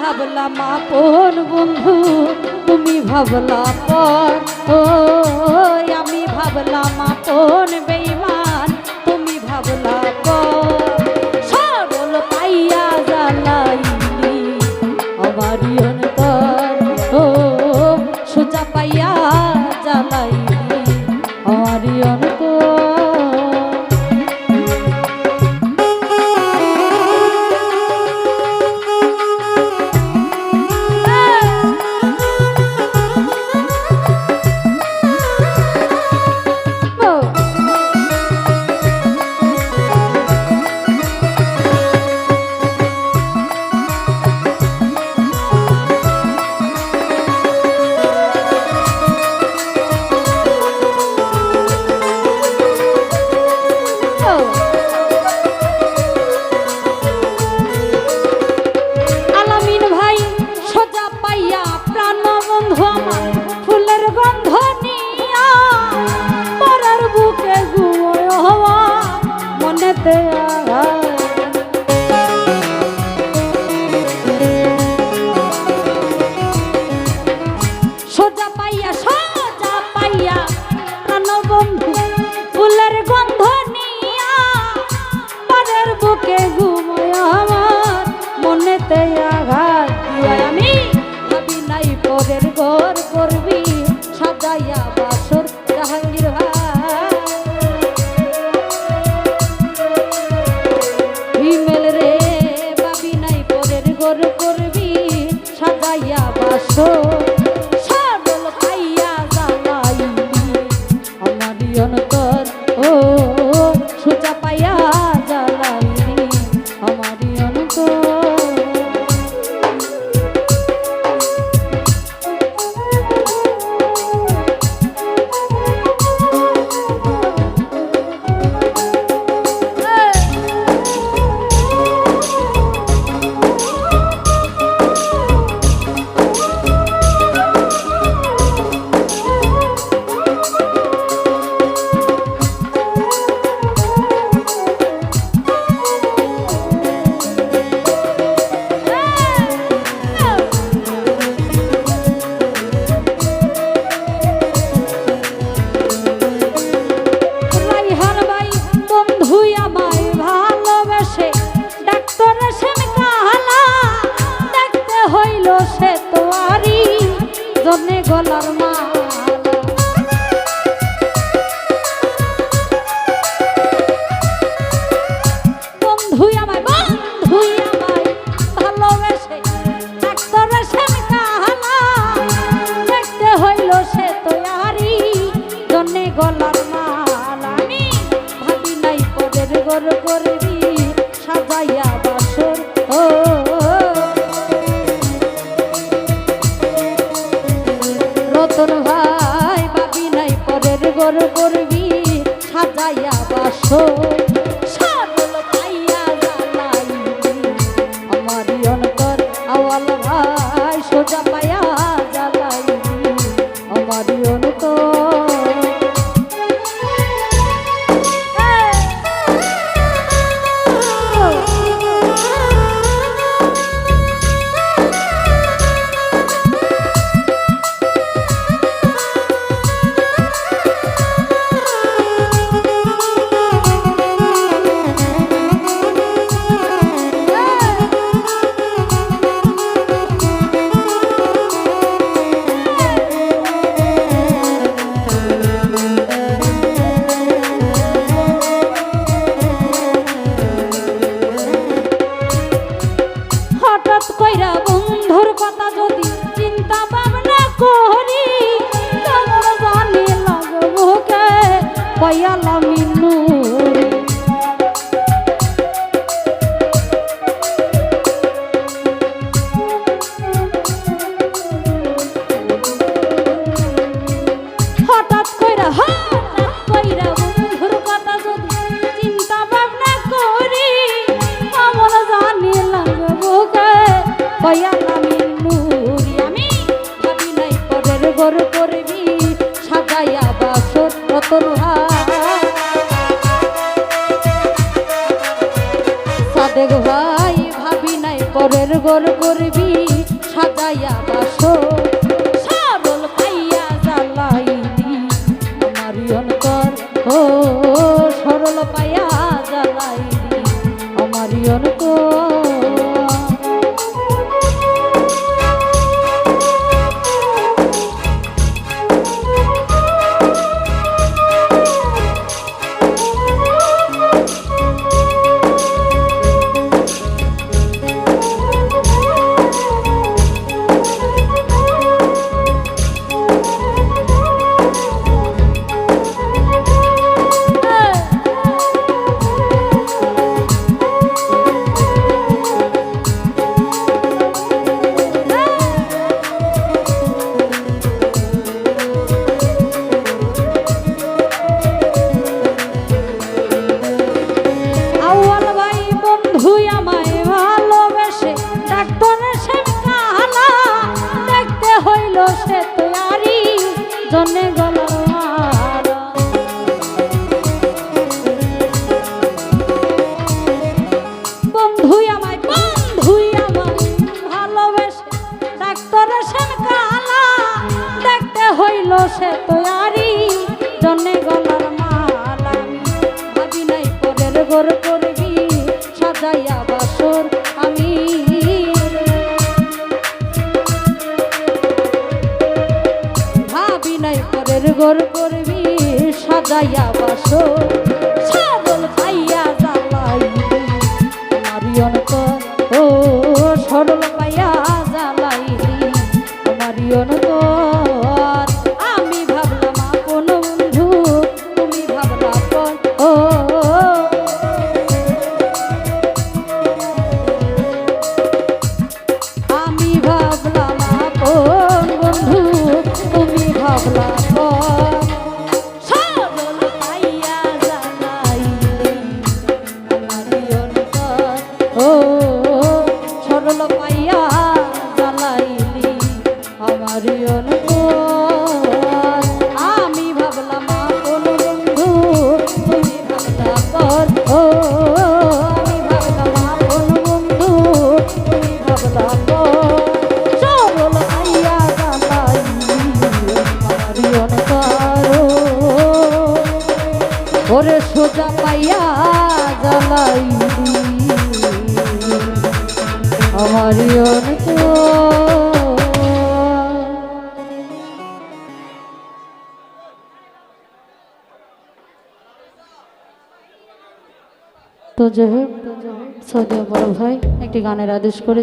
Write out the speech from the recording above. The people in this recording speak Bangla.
ভাবলাম কোন বন্ধু তুমি ভাবলাম পর। ও আমি ভাবলাম কোন বেইমা Thursday. করবি সাজাইয়া বাসো জন্যে গলার মা পাইয়ালা মিনু হঠাৎ কইরা হঠাৎ কইরা বন্ধুর কথা যদি চিন্তা ভাবনা করি আমার জানি লাগবো গে পাইয়ালা পরের গর করবি সাজাইয়া বাসো। সরল পাইয়া জ্বালাইলি মারিয়ন কর ও সরল পাইয়া negar. আদর করবি সাজাইয়া বাসো। হারিয়ন তো যাই হোক সৌদি বড় ভাই একটি গানের আদেশ করে